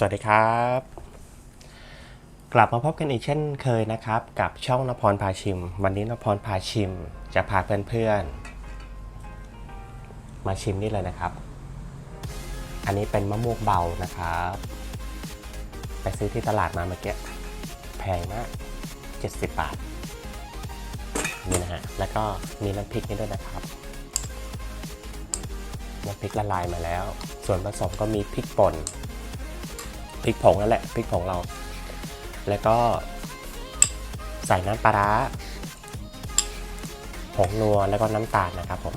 สวัสดีครับ กลับมาพบกันอีกเช่นเคยนะครับ กับช่องนพรพาชิม วันนี้นพรพาชิม จะพาเพื่อนๆ มาชิมนี่เลยนะครับ อันนี้เป็นมะม่วงเบานะครับ ไปซื้อที่ตลาดมาเมื่อกี้แพงมาก 70 บาท นี่นะฮะ แล้วก็มีน้ำพริกนี่ด้วยนะครับน้ำพริกละลายมาแล้ว ส่วนผสมก็มีพริกป่น พริกผงนั่นแหละพริกผงเรา แล้วก็ใส่น้ำปลาร้าผงนัวแล้วก็น้ำตาลนะครับผม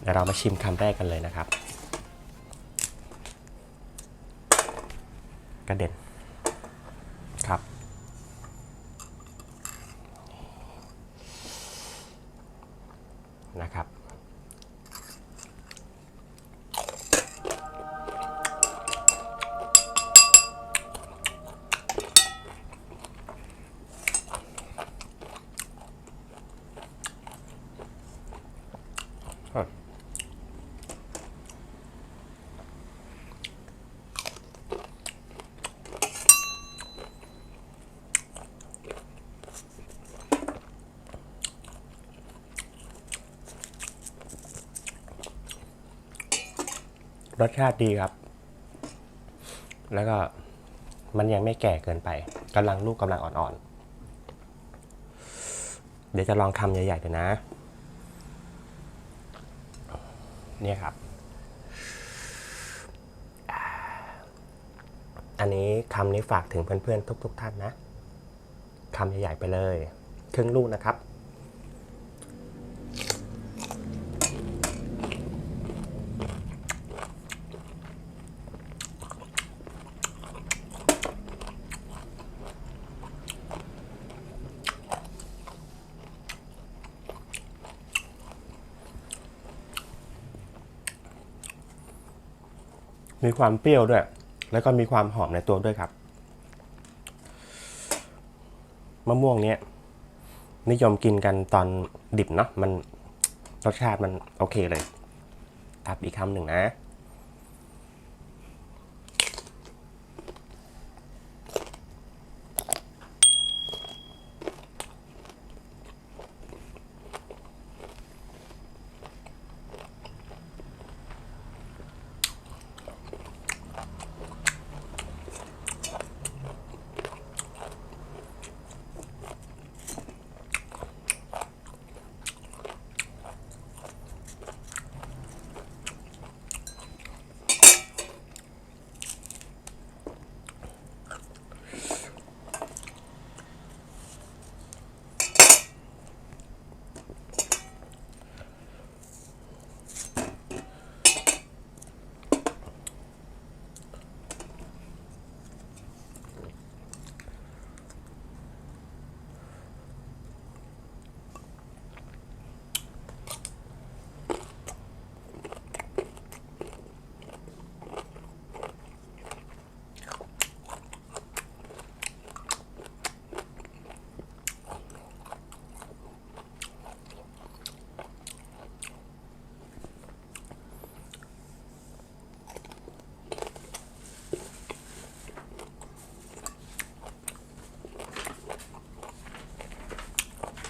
เดี๋ยวเรามาชิมคำแรกกันเลยนะครับ กระเด็น รสชาติดีครับ แล้วก็มันยังไม่แก่เกินไปกำลังลูกกำลังอ่อนๆ เดี๋ยวจะลองคำใหญ่ๆดูนะ เนี่ยครับ อันนี้คำนี้ฝากถึงเพื่อนๆทุก ๆ ท่านนะคำใหญ่ๆไปเลย ครึ่งลูกนะครับ มีความเปรี้ยวด้วย แล้วก็มีความหอมในตัวด้วยครับ มะม่วงเนี้ยนิยมกินกันตอนดิบเนาะมันรสชาติมันโอเคเลย ครับอีกคำหนึ่งนะ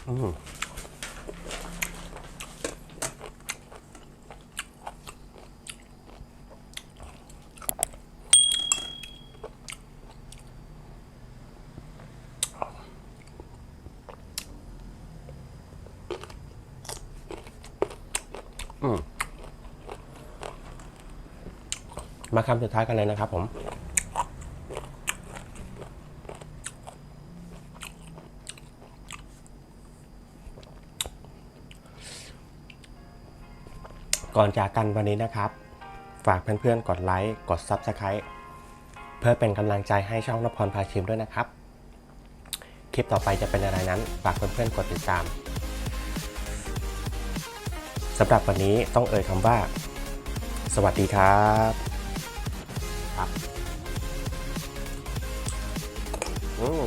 มาคำสุดท้ายกันเลยนะครับผม ก่อนจากกันวันนี้นะครับ ฝากเพื่อนๆ กดไลค์ กด Subscribe เพื่อเป็นกำลังใจให้ช่องนพรพาชิมด้วยนะครับ คลิปต่อไปจะเป็นอะไรนั้น ฝากเพื่อนๆ กดติดตามสำหรับวันนี้ต้องเอ่ยคำว่า สวัสดีครับครับ อืม